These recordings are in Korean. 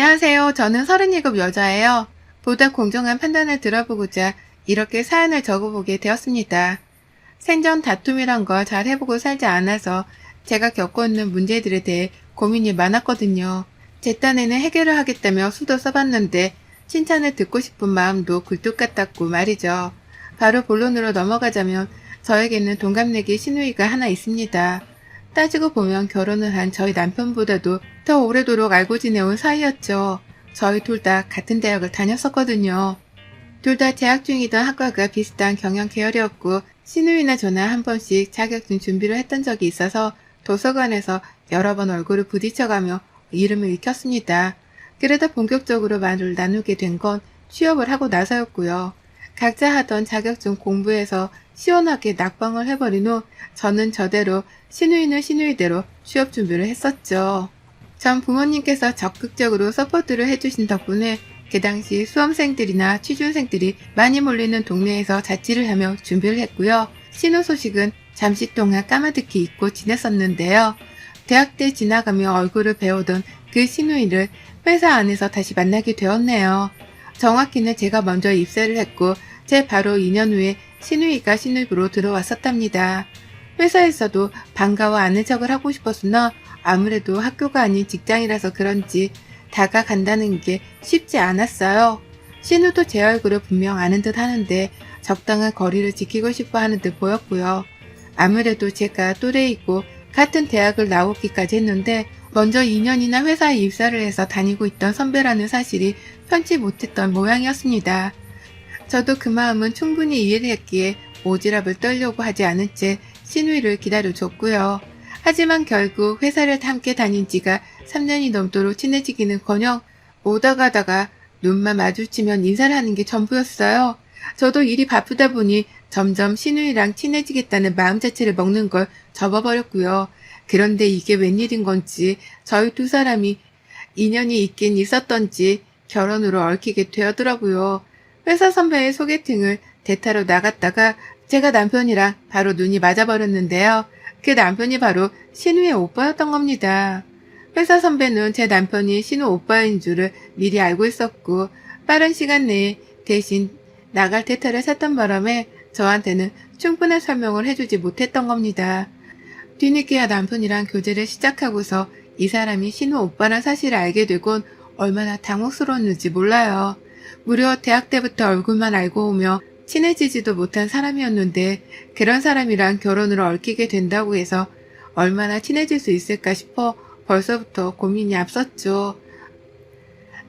안녕하세요. 저는 37 여자예요. 보다 공정한 판단을 들어보고자 이렇게 사연을 적어보게 되었습니다. 생전 다툼이란 걸 잘 해보고 살지 않아서 제가 겪고 있는 문제들에 대해 고민이 많았거든요. 제 딴에는 해결을 하겠다며 수도 써봤는데 칭찬을 듣고 싶은 마음도 굴뚝 같았고 말이죠. 바로 본론으로 넘어가자면 저에게는 동갑내기 시누이가 하나 있습니다. 따지고 보면 결혼을 한 저희 남편보다도 더 오래도록 알고 지내온 사이였죠. 저희 둘 다 같은 대학을 다녔었거든요. 둘 다 재학 중이던 학과가 비슷한 경영 계열이었고 시누이나 저나 한 번씩 자격증 준비를 했던 적이 있어서 도서관에서 여러 번 얼굴을 부딪혀가며 이름을 익혔습니다. 그러다 본격적으로 말을 나누게 된 건 취업을 하고 나서였고요. 각자 하던 자격증 공부해서 시원하게 낙방을 해버린 후 저는 저대로 시누이는 시누이대로 취업 준비를 했었죠. 전 부모님께서 적극적으로 서포트를 해주신 덕분에 그 당시 수험생들이나 취준생들이 많이 몰리는 동네에서 자취를 하며 준비를 했고요. 신호 소식은 잠시 동안 까마득히 잊고 지냈었는데요. 대학 때 지나가며 얼굴을 배우던 그 시누이를 회사 안에서 다시 만나게 되었네요. 정확히는 제가 먼저 입사를 했고 제 바로 2년 후에 시누이가 신입으로 들어왔었답니다. 회사에서도 반가워 아는 척을 하고 싶었으나 아무래도 학교가 아닌 직장이라서 그런지 다가간다는 게 쉽지 않았어요. 신우도 제 얼굴을 분명 아는 듯 하는데 적당한 거리를 지키고 싶어 하는 듯 보였고요. 아무래도 제가 또래이고 같은 대학을 나오기까지 했는데 먼저 2년이나 회사에 입사를 해서 다니고 있던 선배라는 사실이 편치 못했던 모양이었습니다. 저도 그 마음은 충분히 이해를 했기에 오지랖을 떨려고 하지 않은 채 신우이를 기다려줬고요. 하지만 결국 회사를 함께 다닌 지가 3년이 넘도록 친해지기는 커녕 오다 가다가 눈만 마주치면 인사를 하는 게 전부였어요. 저도 일이 바쁘다 보니 점점 신우이랑 친해지겠다는 마음 자체를 먹는 걸 접어버렸고요. 그런데 이게 웬일인 건지 저희 두 사람이 인연이 있긴 있었던지 결혼으로 얽히게 되었더라고요. 회사 선배의 소개팅을 대타로 나갔다가 제가 남편이랑 바로 눈이 맞아버렸는데요. 그 남편이 바로 신우의 오빠였던 겁니다. 회사 선배는 제 남편이 신우 오빠인 줄을 미리 알고 있었고 빠른 시간 내에 대신 나갈 대타를 샀던 바람에 저한테는 충분한 설명을 해주지 못했던 겁니다. 뒤늦게야 남편이랑 교제를 시작하고서 이 사람이 신우 오빠란 사실을 알게 되곤 얼마나 당혹스러웠는지 몰라요. 무려 대학 때부터 얼굴만 알고 오며 친해지지도 못한 사람이었는데 그런 사람이랑 결혼을 얽히게 된다고 해서 얼마나 친해질 수 있을까 싶어 벌써부터 고민이 앞섰죠.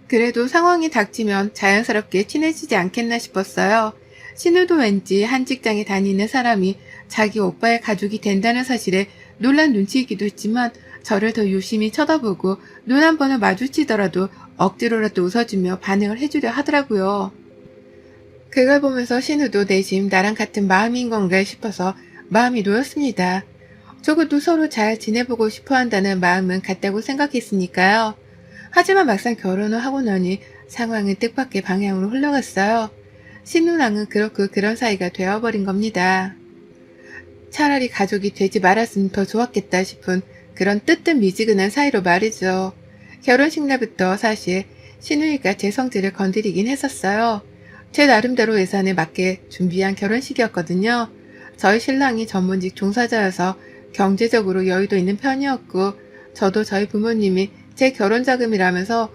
그래도 상황이 닥치면 자연스럽게 친해지지 않겠나 싶었어요. 신우도 왠지 한 직장에 다니는 사람이 자기 오빠의 가족이 된다는 사실에 놀란 눈치이기도 했지만 저를 더 유심히 쳐다보고 눈 한 번을 마주치더라도 억지로라도 웃어주며 반응을 해주려 하더라고요. 그걸 보면서 신우도 내심 나랑 같은 마음인 건가 싶어서 마음이 놓였습니다. 적어도 서로 잘 지내보고 싶어 한다는 마음은 같다고 생각했으니까요. 하지만 막상 결혼을 하고 나니 상황은 뜻밖의 방향으로 흘러갔어요. 신우랑은 그렇고 그런 사이가 되어버린 겁니다. 차라리 가족이 되지 말았으면 더 좋았겠다 싶은 그런 뜨뜻 미지근한 사이로 말이죠. 결혼식 날부터 사실 신우이가 제 성질을 건드리긴 했었어요. 제 나름대로 예산에 맞게 준비한 결혼식이었거든요. 저희 신랑이 전문직 종사자여서 경제적으로 여유도 있는 편이었고 저도 저희 부모님이 제 결혼 자금이라면서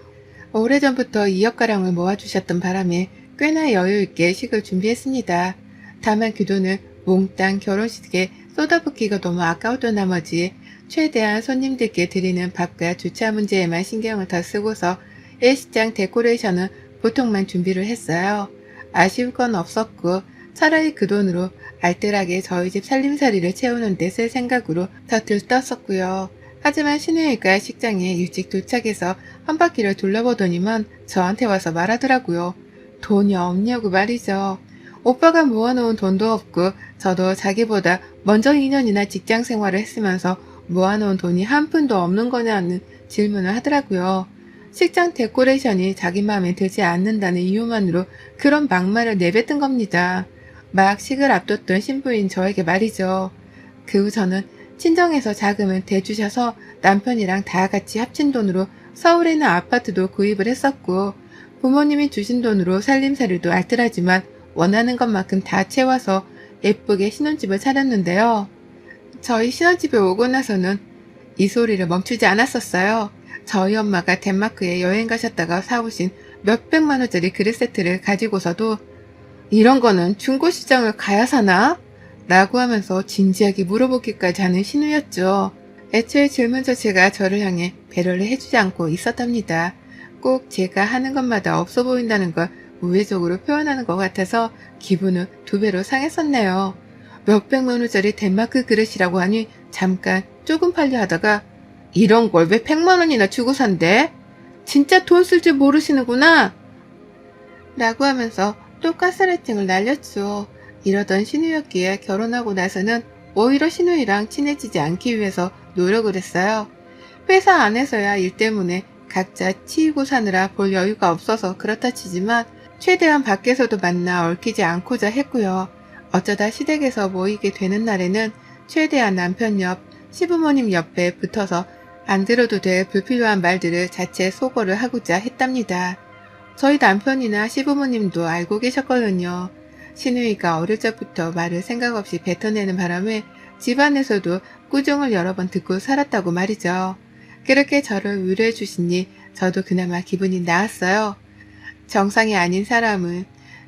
오래전부터 2억가량을 모아주셨던 바람에 꽤나 여유있게 식을 준비했습니다. 다만 그 돈을 몽땅 결혼식에 쏟아붓기가 너무 아까웠던 나머지 최대한 손님들께 드리는 밥과 주차 문제에만 신경을 더 쓰고서 일식장 데코레이션은 보통만 준비를 했어요. 아쉬울 건 없었고 차라리 그 돈으로 알뜰하게 저희 집 살림살이를 채우는 데 쓸 생각으로 더 들떴었고요. 하지만 신우이가 식장에 일찍 도착해서 한 바퀴를 둘러보더니만 저한테 와서 말하더라고요. 돈이 없냐고 말이죠. 오빠가 모아놓은 돈도 없고 저도 자기보다 먼저 2년이나 직장 생활을 했으면서 모아놓은 돈이 한 푼도 없는 거냐는 질문을 하더라고요. 식장 데코레이션이 자기 마음에 들지 않는다는 이유만으로 그런 막말을 내뱉은 겁니다. 막 식을 앞뒀던 신부인 저에게 말이죠. 그 후 저는 친정에서 자금을 대주셔서 남편이랑 다 같이 합친 돈으로 서울에는 아파트도 구입을 했었고 부모님이 주신 돈으로 살림살이도 알뜰하지만 원하는 것만큼 다 채워서 예쁘게 신혼집을 차렸는데요. 저희 신혼집에 오고 나서는 이 소리를 멈추지 않았었어요. 저희 엄마가 덴마크에 여행 가셨다가 사오신 몇백만 원짜리 그릇 세트를 가지고서도 이런 거는 중고시장을 가야 사나? 라고 하면서 진지하게 물어보기까지 하는 신우였죠. 애초에 질문 자체가 저를 향해 배려를 해주지 않고 있었답니다. 꼭 제가 하는 것마다 없어 보인다는 걸 우회적으로 표현하는 것 같아서 기분은 두 배로 상했었네요. 몇백만 원짜리 덴마크 그릇이라고 하니 잠깐 조금 팔려 하다가 이런 걸왜 백만 원이나 주고 산대? 진짜 돈 쓸 줄 모르시는구나. 라고 하면서 또 가스라이팅을 날렸죠. 이러던 신우였기에 결혼하고 나서는 오히려 신우이랑 친해지지 않기 위해서 노력을 했어요. 회사 안에서야 일 때문에 각자 치이고 사느라 볼 여유가 없어서 그렇다 치지만 최대한 밖에서도 만나 얽히지 않고자 했고요. 어쩌다 시댁에서 모이게 되는 날에는 최대한 남편 옆, 시부모님 옆에 붙어서 안 들어도 될 불필요한 말들을 자체 소거를 하고자 했답니다. 저희 남편이나 시부모님도 알고 계셨거든요. 신우이가 어릴 적부터 말을 생각 없이 뱉어내는 바람에 집안에서도 꾸중을 여러 번 듣고 살았다고 말이죠. 그렇게 저를 위로해 주시니 저도 그나마 기분이 나았어요. 정상이 아닌 사람은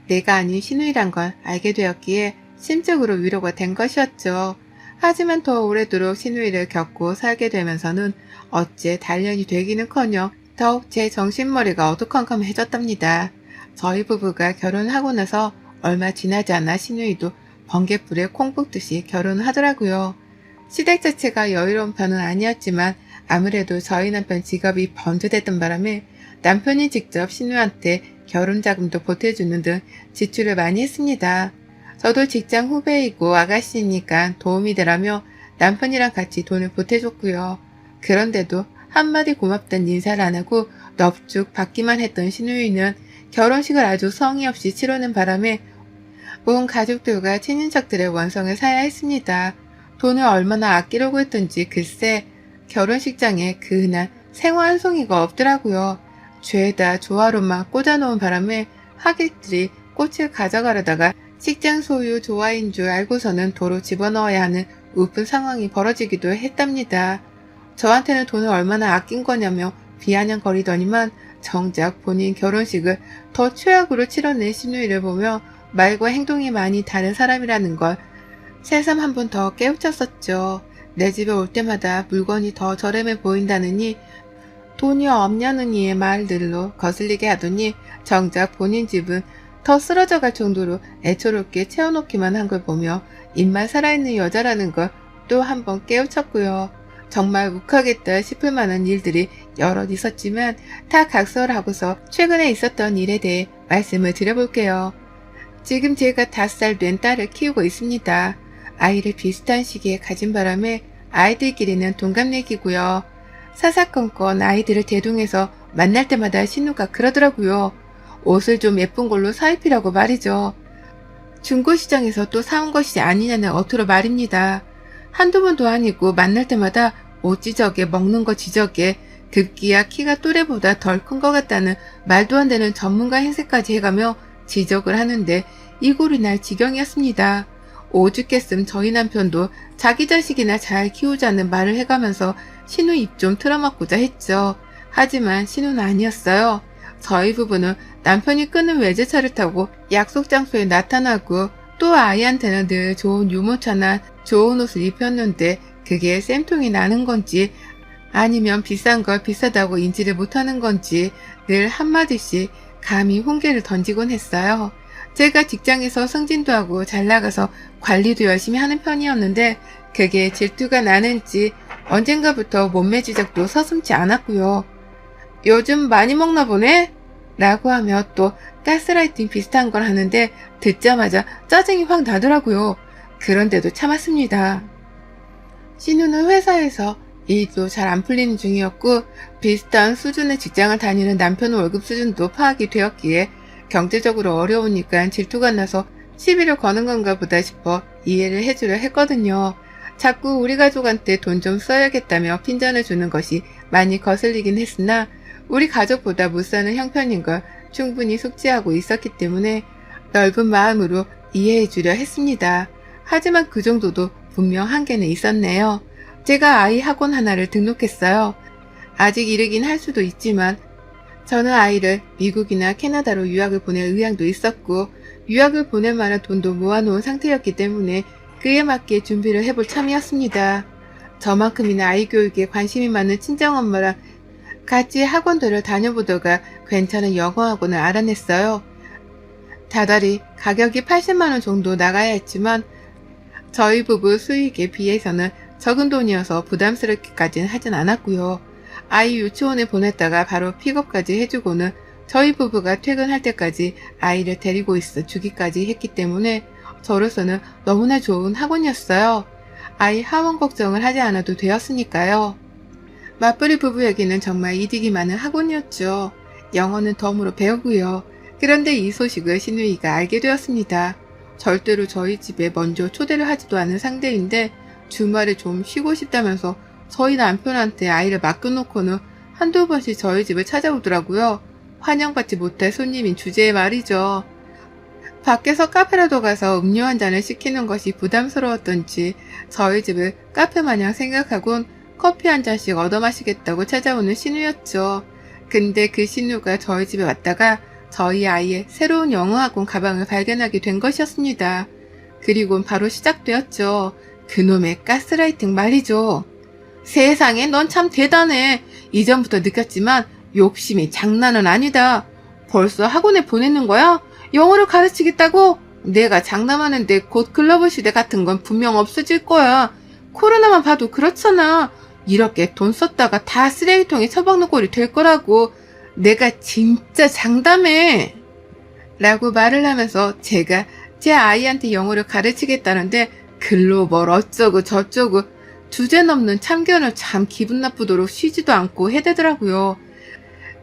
내가 아닌 신우이란 걸 알게 되었기에 심적으로 위로가 된 것이었죠. 하지만 더 오래도록 신우이를 겪고 살게 되면서는 어째 단련이 되기는커녕 더욱 제 정신머리가 어두컴컴해졌답니다. 저희 부부가 결혼하고 나서 얼마 지나지 않아 신우이도 번개불에 콩 볶듯이 결혼하더라고요. 시댁 자체가 여유로운 편은 아니었지만 아무래도 저희 남편 직업이 번듯했던 바람에 남편이 직접 신우한테 결혼 자금도 보태주는 등 지출을 많이 했습니다. 저도 직장 후배이고 아가씨니까 도움이 되라며 남편이랑 같이 돈을 보태줬고요. 그런데도 한마디 고맙단 인사를 안 하고 넙죽 받기만 했던 신우이는 결혼식을 아주 성의 없이 치르는 바람에 온 가족들과 친인척들의 원성을 사야 했습니다. 돈을 얼마나 아끼려고 했던지 글쎄 결혼식장에 그 흔한 생화 한 송이가 없더라고요. 죄다 조화로만 꽂아놓은 바람에 하객들이 꽃을 가져가려다가 식장 소유 조화인 줄 알고서는 도로 집어넣어야 하는 우픈 상황이 벌어지기도 했답니다. 저한테는 돈을 얼마나 아낀 거냐며 비아냥거리더니만 정작 본인 결혼식을 더 최악으로 치러낸 신우이를 보며 말과 행동이 많이 다른 사람이라는 걸 새삼 한 번 더 깨우쳤었죠. 내 집에 올 때마다 물건이 더 저렴해 보인다느니 돈이 없냐는 이의 말들로 거슬리게 하더니 정작 본인 집은 더 쓰러져 갈 정도로 애처롭게 채워놓기만 한 걸 보며 입만 살아있는 여자라는 걸 또 한 번 깨우쳤고요. 정말 욱하겠다 싶을 만한 일들이 여럿 있었지만 다 각설하고서 최근에 있었던 일에 대해 말씀을 드려볼게요. 지금 제가 다섯 살된 딸을 키우고 있습니다. 아이를 비슷한 시기에 가진 바람에 아이들끼리는 동갑내기고요. 사사건건 아이들을 대동해서 만날 때마다 신우가 그러더라고요. 옷을 좀 예쁜 걸로 사입히라고 말이죠. 중고시장에서 또 사온 것이 아니냐는 어투로 말입니다. 한두 번도 아니고 만날 때마다 옷 지적에 먹는 거 지적에 급기야 키가 또래보다 덜 큰 것 같다는 말도 안 되는 전문가 행세까지 해가며 지적을 하는데 이골이 날 지경이었습니다. 오죽했음 저희 남편도 자기 자식이나 잘 키우자는 말을 해가면서 신우 입 좀 틀어막고자 했죠. 하지만 신우는 아니었어요. 저희 부부는 남편이 끄는 외제차를 타고 약속 장소에 나타나고 또 아이한테는 늘 좋은 유모차나 좋은 옷을 입혔는데 그게 쌤통이 나는 건지 아니면 비싼 걸 비싸다고 인지를 못하는 건지 늘 한마디씩 감히 홍계를 던지곤 했어요. 제가 직장에서 승진도 하고 잘 나가서 관리도 열심히 하는 편이었는데 그게 질투가 나는지 언젠가부터 몸매 지적도 서슴지 않았고요. 요즘 많이 먹나 보네? 라고 하며 또 가스라이팅 비슷한 걸 하는데 듣자마자 짜증이 확 나더라고요. 그런데도 참았습니다. 신우는 회사에서 일도 잘 안 풀리는 중이었고 비슷한 수준의 직장을 다니는 남편 월급 수준도 파악이 되었기에 경제적으로 어려우니까 질투가 나서 시비를 거는 건가 보다 싶어 이해를 해주려 했거든요. 자꾸 우리 가족한테 돈 좀 써야겠다며 핀잔을 주는 것이 많이 거슬리긴 했으나 우리 가족보다 못 사는 형편인 걸 충분히 숙지하고 있었기 때문에 넓은 마음으로 이해해 주려 했습니다. 하지만 그 정도도 분명 한계는 있었네요. 제가 아이 학원 하나를 등록했어요. 아직 이르긴 할 수도 있지만 저는 아이를 미국이나 캐나다로 유학을 보낼 의향도 있었고 유학을 보낼 만한 돈도 모아놓은 상태였기 때문에 그에 맞게 준비를 해볼 참이었습니다. 저만큼이나 아이 교육에 관심이 많은 친정엄마랑 같이 학원들을 다녀보다가 괜찮은 영어 학원을 알아냈어요. 다달이 가격이 80만원 정도 나가야 했지만 저희 부부 수익에 비해서는 적은 돈이어서 부담스럽게까지는 하진 않았고요. 아이 유치원에 보냈다가 바로 픽업까지 해주고는 저희 부부가 퇴근할 때까지 아이를 데리고 있어 주기까지 했기 때문에 저로서는 너무나 좋은 학원이었어요. 아이 하원 걱정을 하지 않아도 되었으니까요. 맞벌이 부부에게는 정말 이득이 많은 학원이었죠. 영어는 덤으로 배우고요. 그런데 이 소식을 신우이가 알게 되었습니다. 절대로 저희 집에 먼저 초대를 하지도 않은 상대인데 주말에 좀 쉬고 싶다면서 저희 남편한테 아이를 맡겨놓고는 한두 번씩 저희 집을 찾아오더라고요. 환영받지 못할 손님인 주제에 말이죠. 밖에서 카페라도 가서 음료 한 잔을 시키는 것이 부담스러웠던지 저희 집을 카페 마냥 생각하곤 커피 한 잔씩 얻어 마시겠다고 찾아오는 신우였죠. 근데 그 신우가 저희 집에 왔다가 저희 아이의 새로운 영어학원 가방을 발견하게 된 것이었습니다. 그리곤 바로 시작되었죠. 그놈의 가스라이팅 말이죠. 세상에 넌 참 대단해. 이전부터 느꼈지만 욕심이 장난은 아니다. 벌써 학원에 보내는 거야? 영어를 가르치겠다고? 내가 장담하는데 곧 글로벌 시대 같은 건 분명 없어질 거야. 코로나만 봐도 그렇잖아. 이렇게 돈 썼다가 다 쓰레기통에 처박는 꼴이 될 거라고. 내가 진짜 장담해. 라고 말을 하면서 제가 제 아이한테 영어를 가르치겠다는데 글로벌 어쩌고 저쩌고 주제 넘는 참견을 참 기분 나쁘도록 쉬지도 않고 해대더라고요.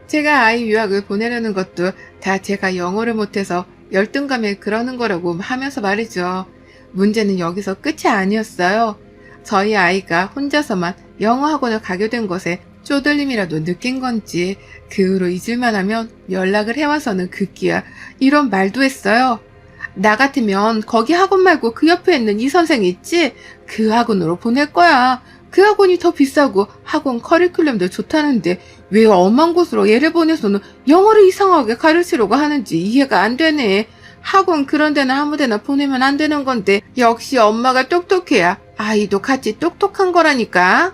제가 아이 유학을 보내려는 것도 다 제가 영어를 못해서 열등감에 그러는 거라고 하면서 말이죠. 문제는 여기서 끝이 아니었어요. 저희 아이가 혼자서만 영어 학원을 가게 된 것에 쪼들림이라도 느낀 건지 그 후로 잊을만 하면 연락을 해와서는 급기야 이런 말도 했어요. 나 같으면 거기 학원 말고 그 옆에 있는 이 선생 있지? 그 학원으로 보낼 거야. 그 학원이 더 비싸고 학원 커리큘럼도 좋다는데 왜 엄한 곳으로 얘를 보내서는 영어를 이상하게 가르치려고 하는지 이해가 안 되네. 학원 그런 데나 아무 데나 보내면 안 되는 건데 역시 엄마가 똑똑해야 아이도 같이 똑똑한 거라니까.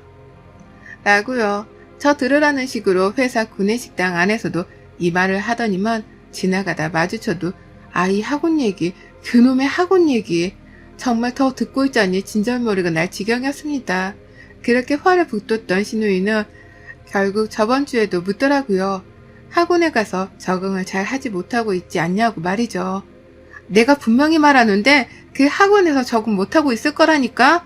라고요. 저 들으라는 식으로 회사 구내식당 안에서도 이 말을 하더니만 지나가다 마주쳐도 아이 학원 얘기, 그놈의 학원 얘기. 정말 더 듣고 있자니 진절머리가 날 지경이었습니다. 그렇게 화를 북돋던 신우이는 결국 저번 주에도 묻더라고요. 학원에 가서 적응을 잘 하지 못하고 있지 않냐고 말이죠. 내가 분명히 말하는데 그 학원에서 적응 못하고 있을 거라니까?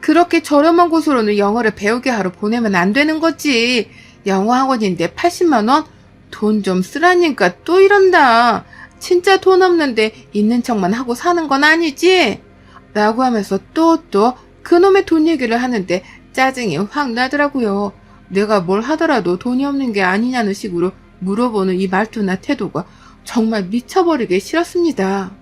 그렇게 저렴한 곳으로는 영어를 배우게 하러 보내면 안 되는 거지. 영어 학원인데 80만원? 돈 좀 쓰라니까 또 이런다. 진짜 돈 없는데 있는 척만 하고 사는 건 아니지? 라고 하면서 또또 그놈의 돈 얘기를 하는데 짜증이 확 나더라고요. 내가 뭘 하더라도 돈이 없는 게 아니냐는 식으로 물어보는 이 말투나 태도가 정말 미쳐버리게 싫었습니다.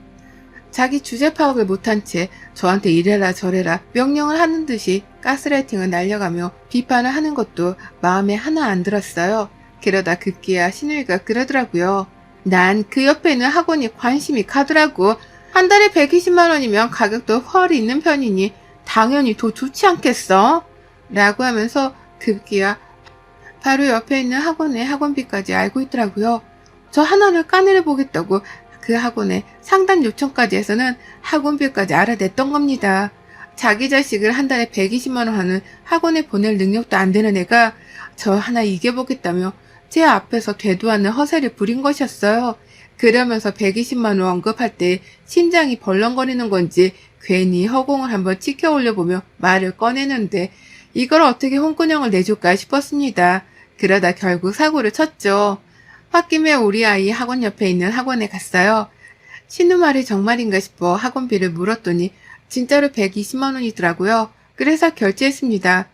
자기 주제 파악을 못한 채 저한테 이래라 저래라 명령을 하는 듯이 가스라이팅을 날려가며 비판을 하는 것도 마음에 하나 안 들었어요. 그러다 급기야 신우이가 그러더라고요. 난 그 옆에 있는 학원이 관심이 가더라고. 한 달에 120만 원이면 가격도 헐 있는 편이니 당연히 더 좋지 않겠어? 라고 하면서 급기야 바로 옆에 있는 학원의 학원비까지 알고 있더라고요. 저 하나를 까내려 보겠다고 그 학원에 상담 요청까지 해서는 학원비까지 알아냈던 겁니다. 자기 자식을 한 달에 120만원 하는 학원에 보낼 능력도 안 되는 애가 저 하나 이겨보겠다며 제 앞에서 되도 않는 허세를 부린 것이었어요. 그러면서 120만원 언급할 때 심장이 벌렁거리는 건지 괜히 허공을 한번 치켜 올려보며 말을 꺼내는데 이걸 어떻게 홍군형을 내줄까 싶었습니다. 그러다 결국 사고를 쳤죠. 홧김에 우리 아이 학원 옆에 있는 학원에 갔어요. 신우 말이 정말인가 싶어 학원비를 물었더니 진짜로 120만 원이더라고요. 그래서 결제했습니다.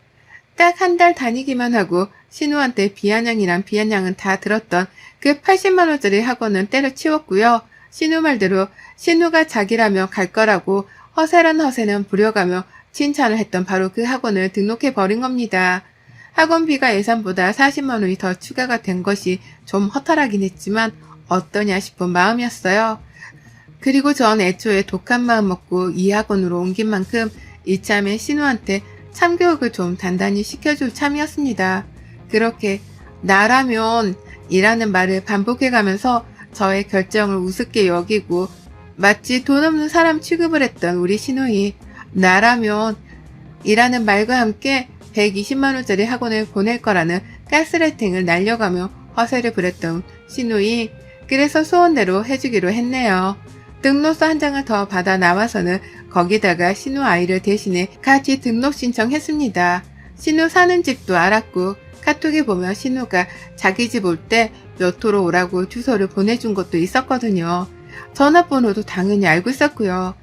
딱 한 달 다니기만 하고 신우한테 비아냥이란 비아냥은 다 들었던 그 80만 원짜리 학원은 때려치웠고요. 신우 말대로 신우가 자기라며 갈 거라고 허세란 허세는 부려가며 칭찬을 했던 바로 그 학원을 등록해 버린 겁니다. 학원비가 예산보다 40만 원이 더 추가가 된 것이 좀 허탈하긴 했지만 어떠냐 싶은 마음이었어요. 그리고 전 애초에 독한 마음 먹고 이 학원으로 옮긴 만큼 이참에 신우한테 참교육을 좀 단단히 시켜줄 참이었습니다. 그렇게 나라면 이라는 말을 반복해가면서 저의 결정을 우습게 여기고 마치 돈 없는 사람 취급을 했던 우리 신우이 나라면 이라는 말과 함께 120만원짜리 학원을 보낼 거라는 가스레팅을 날려가며 허세를 부렸던 신우이 그래서 소원대로 해주기로 했네요. 등록서 한 장을 더 받아 나와서는 거기다가 신우 아이를 대신해 같이 등록 신청했습니다. 신우 사는 집도 알았고 카톡에 보면 신우가 자기 집 올 때 몇 호로 오라고 주소를 보내준 것도 있었거든요. 전화번호도 당연히 알고 있었고요.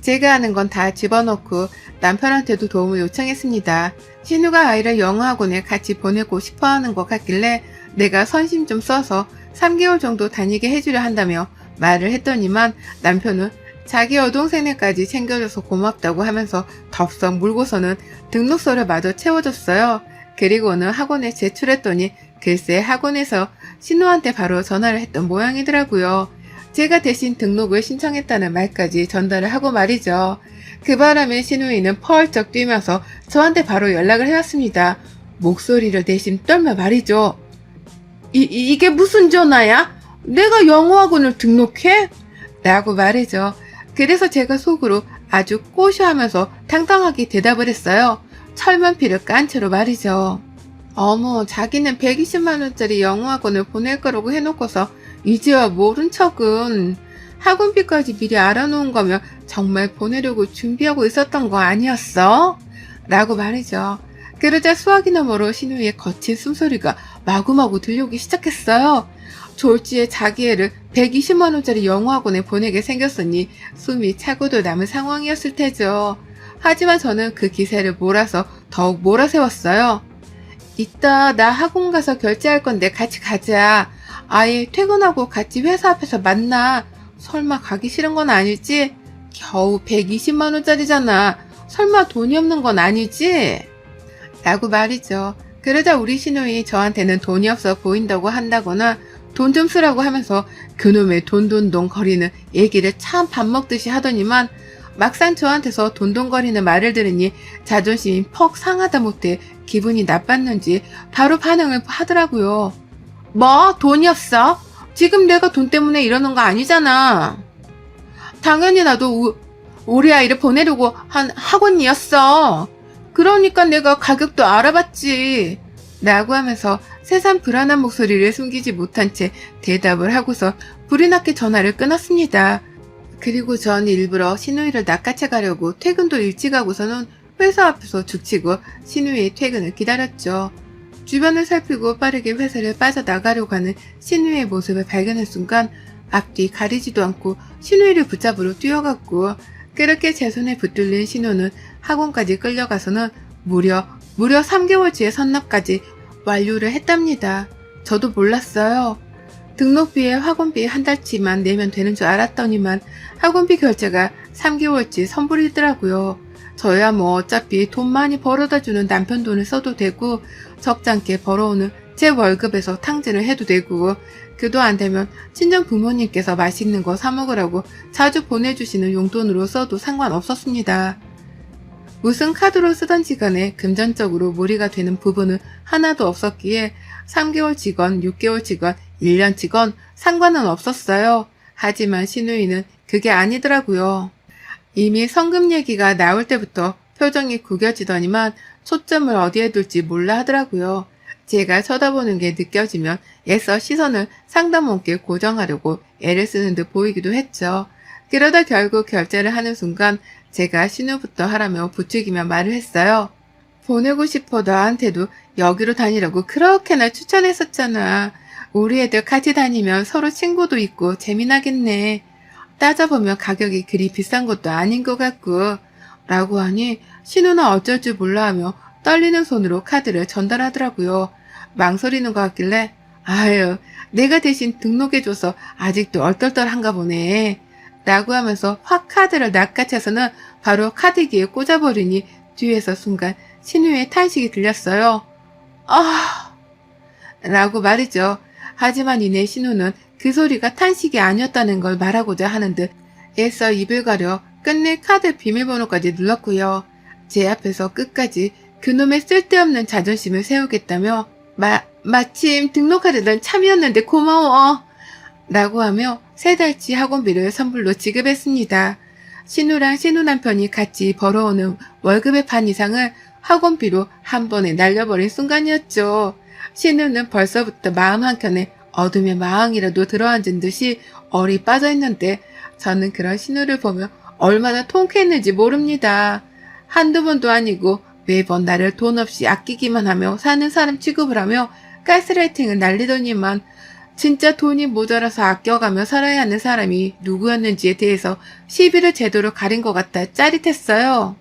제가 하는 건 다 집어넣고 남편한테도 도움을 요청했습니다. 신우가 아이를 영어학원에 같이 보내고 싶어 하는 것 같길래 내가 선심 좀 써서 3개월 정도 다니게 해주려 한다며 말을 했더니만 남편은 자기 여동생네까지 챙겨줘서 고맙다고 하면서 덥석 물고서는 등록서를 마저 채워줬어요. 그리고는 학원에 제출했더니 글쎄 학원에서 신우한테 바로 전화를 했던 모양이더라고요. 제가 대신 등록을 신청했다는 말까지 전달을 하고 말이죠. 그 바람에 신우이는 펄쩍 뛰면서 저한테 바로 연락을 해왔습니다. 목소리를 대신 떨며 말이죠. 이, 이- 이게 무슨 전화야? 내가 영어학원을 등록해? 라고 말이죠. 그래서 제가 속으로 아주 꼬셔하면서 당당하게 대답을 했어요. 철문피를 깐 채로 말이죠. 어머, 자기는 120만원짜리 영어학원을 보낼 거라고 해놓고서 이제야 모른 척은 학원비까지 미리 알아놓은 거면 정말 보내려고 준비하고 있었던 거 아니었어? 라고 말이죠. 그러자 수화기 너머로 신우의 거친 숨소리가 마구마구 들려오기 시작했어요. 졸지에 자기 애를 120만원짜리 영어학원에 보내게 생겼으니 숨이 차고도 남은 상황이었을 테죠. 하지만 저는 그 기세를 몰아서 더욱 몰아세웠어요. 이따 나 학원 가서 결제할 건데 같이 가자. 아예 퇴근하고 같이 회사 앞에서 만나. 설마 가기 싫은 건 아니지? 겨우 120만원짜리잖아. 설마 돈이 없는 건 아니지? 라고 말이죠. 그러자 우리 신우이 저한테는 돈이 없어 보인다고 한다거나 돈 좀 쓰라고 하면서 그놈의 돈돈돈 거리는 얘기를 참 밥 먹듯이 하더니만 막상 저한테서 돈돈거리는 말을 들으니 자존심이 퍽 상하다 못해 기분이 나빴는지 바로 반응을 하더라고요. 뭐? 돈이 없어? 지금 내가 돈 때문에 이러는 거 아니잖아. 당연히 나도 우, 우리 아이를 보내려고 한 학원이었어. 그러니까 내가 가격도 알아봤지. 라고 하면서 세상 불안한 목소리를 숨기지 못한 채 대답을 하고서 불이 났게 전화를 끊었습니다. 그리고 전 일부러 신우이를 낚아채 가려고 퇴근도 일찍 하고서는 회사 앞에서 죽치고 신우이의 퇴근을 기다렸죠. 주변을 살피고 빠르게 회사를 빠져나가려고 하는 신우이의 모습을 발견한 순간 앞뒤 가리지도 않고 신우이를 붙잡으러 뛰어갔고 그렇게 제 손에 붙들린 신우는 학원까지 끌려가서는 무려 무려 3개월치의 선납까지 완료를 했답니다. 저도 몰랐어요. 등록비에 학원비 한 달치만 내면 되는 줄 알았더니만 학원비 결제가 3개월치 선불이더라고요. 저야 뭐 어차피 돈 많이 벌어다 주는 남편 돈을 써도 되고 적잖게 벌어오는 제 월급에서 탕진을 해도 되고 그도 안 되면 친정 부모님께서 맛있는 거 사 먹으라고 자주 보내주시는 용돈으로 써도 상관없었습니다. 무슨 카드로 쓰던지 간에 금전적으로 무리가 되는 부분은 하나도 없었기에 3개월 직원, 6개월 직원, 1년 직원 상관은 없었어요. 하지만 신우이는 그게 아니더라고요. 이미 성금 얘기가 나올 때부터 표정이 구겨지더니만 초점을 어디에 둘지 몰라 하더라고요. 제가 쳐다보는 게 느껴지면 애써 시선을 상담원께 고정하려고 애를 쓰는 듯 보이기도 했죠. 그러다 결국 결제를 하는 순간 제가 신우부터 하라며 부추기며 말을 했어요. 보내고 싶어 너한테도 여기로 다니라고 그렇게나 추천했었잖아. 우리 애들 같이 다니면 서로 친구도 있고 재미나겠네. 따져보면 가격이 그리 비싼 것도 아닌 것 같고 라고 하니 신우는 어쩔 줄 몰라 하며 떨리는 손으로 카드를 전달하더라고요. 망설이는 것 같길래 아유 내가 대신 등록해줘서 아직도 얼떨떨한가 보네. 라고 하면서 확 카드를 낚아채서는 바로 카드기에 꽂아버리니 뒤에서 순간 신우의 탄식이 들렸어요. 아 라고 말이죠. 하지만 이내 신우는 그 소리가 탄식이 아니었다는 걸 말하고자 하는 듯 애써 입을 가려 끝내 카드 비밀번호까지 눌렀고요. 제 앞에서 끝까지 그놈의 쓸데없는 자존심을 세우겠다며 마, 마침 등록하려던 참이었는데 고마워 라고 하며 세 달치 학원비를 선불로 지급했습니다. 신우랑 신우 남편이 같이 벌어오는 월급의 반 이상을 학원비로 한 번에 날려버린 순간이었죠. 신우는 벌써부터 마음 한켠에 어둠의 마왕이라도 들어앉은 듯이 얼이 빠져있는데 저는 그런 신우를 보며 얼마나 통쾌했는지 모릅니다. 한두 번도 아니고 매번 나를 돈 없이 아끼기만 하며 사는 사람 취급을 하며 가스라이팅을 날리더니만 진짜 돈이 모자라서 아껴가며 살아야 하는 사람이 누구였는지에 대해서 시비를 제대로 가린 것 같아 짜릿했어요.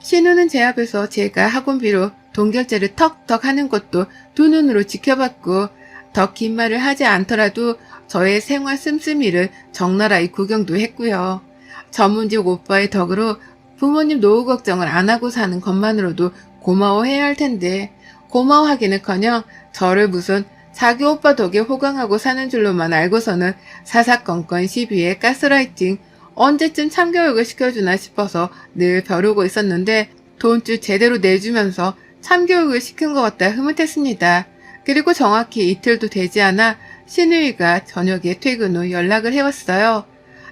신우는 제 앞에서 제가 학원비로 돈 결제를 턱턱 하는 것도 두 눈으로 지켜봤고 더 긴 말을 하지 않더라도 저의 생활 씀씀이를 적나라히 구경도 했고요. 전문직 오빠의 덕으로 부모님 노후 걱정을 안 하고 사는 것만으로도 고마워해야 할 텐데 고마워하기는커녕 저를 무슨 자기 오빠 덕에 호강하고 사는 줄로만 알고서는 사사건건 시비에 가스라이팅 언제쯤 참교육을 시켜주나 싶어서 늘 벼르고 있었는데 돈줄 제대로 내주면서 참교육을 시킨 것 같다 흐뭇했습니다. 그리고 정확히 이틀도 되지 않아 신우이가 저녁에 퇴근 후 연락을 해왔어요.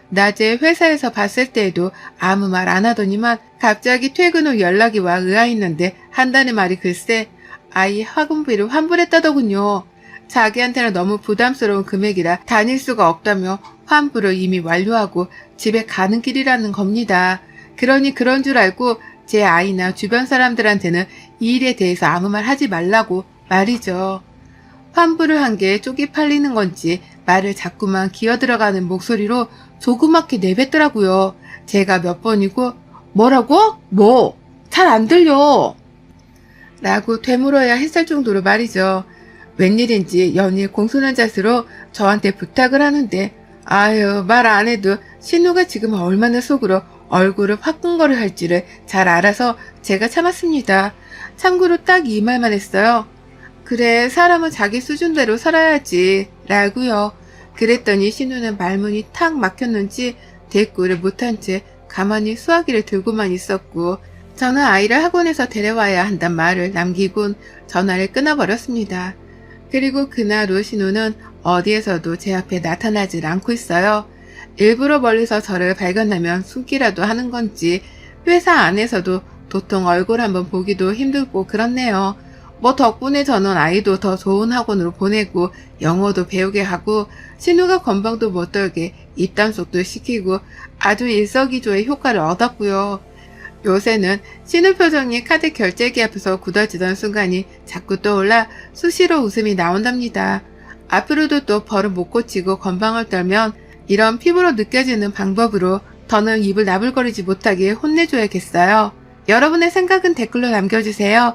낮에 회사에서 봤을 때에도 아무 말 안 하더니만 갑자기 퇴근 후 연락이 와 의아했는데 한다는 말이 글쎄 아이 학원비를 환불했다더군요. 자기한테는 너무 부담스러운 금액이라 다닐 수가 없다며 환불을 이미 완료하고 집에 가는 길이라는 겁니다. 그러니 그런 줄 알고 제 아이나 주변 사람들한테는 이 일에 대해서 아무 말 하지 말라고 말이죠. 환불을 한 게 쪽이 팔리는 건지 말을 자꾸만 기어들어가는 목소리로 조그맣게 내뱉더라고요. 제가 몇 번이고 뭐라고? 뭐? 잘 안 들려. 라고 되물어야 했을 정도로 말이죠. 웬일인지 연일 공손한 자세로 저한테 부탁을 하는데 아유 말 안 해도 신우가 지금 얼마나 속으로 얼굴을 화끈거려 할지를 잘 알아서 제가 참았습니다. 참고로 딱 이 말만 했어요. 그래 사람은 자기 수준대로 살아야지 라고요. 그랬더니 신우는 말문이 탁 막혔는지 대꾸를 못한 채 가만히 수화기를 들고만 있었고 저는 아이를 학원에서 데려와야 한단 말을 남기곤 전화를 끊어버렸습니다. 그리고 그날 후 신우는 어디에서도 제 앞에 나타나질 않고 있어요. 일부러 멀리서 저를 발견하면 숨기라도 하는 건지 회사 안에서도 도통 얼굴 한번 보기도 힘들고 그렇네요. 뭐 덕분에 저는 아이도 더 좋은 학원으로 보내고 영어도 배우게 하고 신우가 건방도 못 떨게 입단속도 시키고 아주 일석이조의 효과를 얻었고요. 요새는 신우 표정이 카드 결제기 앞에서 굳어지던 순간이 자꾸 떠올라 수시로 웃음이 나온답니다. 앞으로도 또 버릇 못 고치고 건방을 떨면 이런 피부로 느껴지는 방법으로 더는 입을 나불거리지 못하게 혼내줘야겠어요. 여러분의 생각은 댓글로 남겨주세요.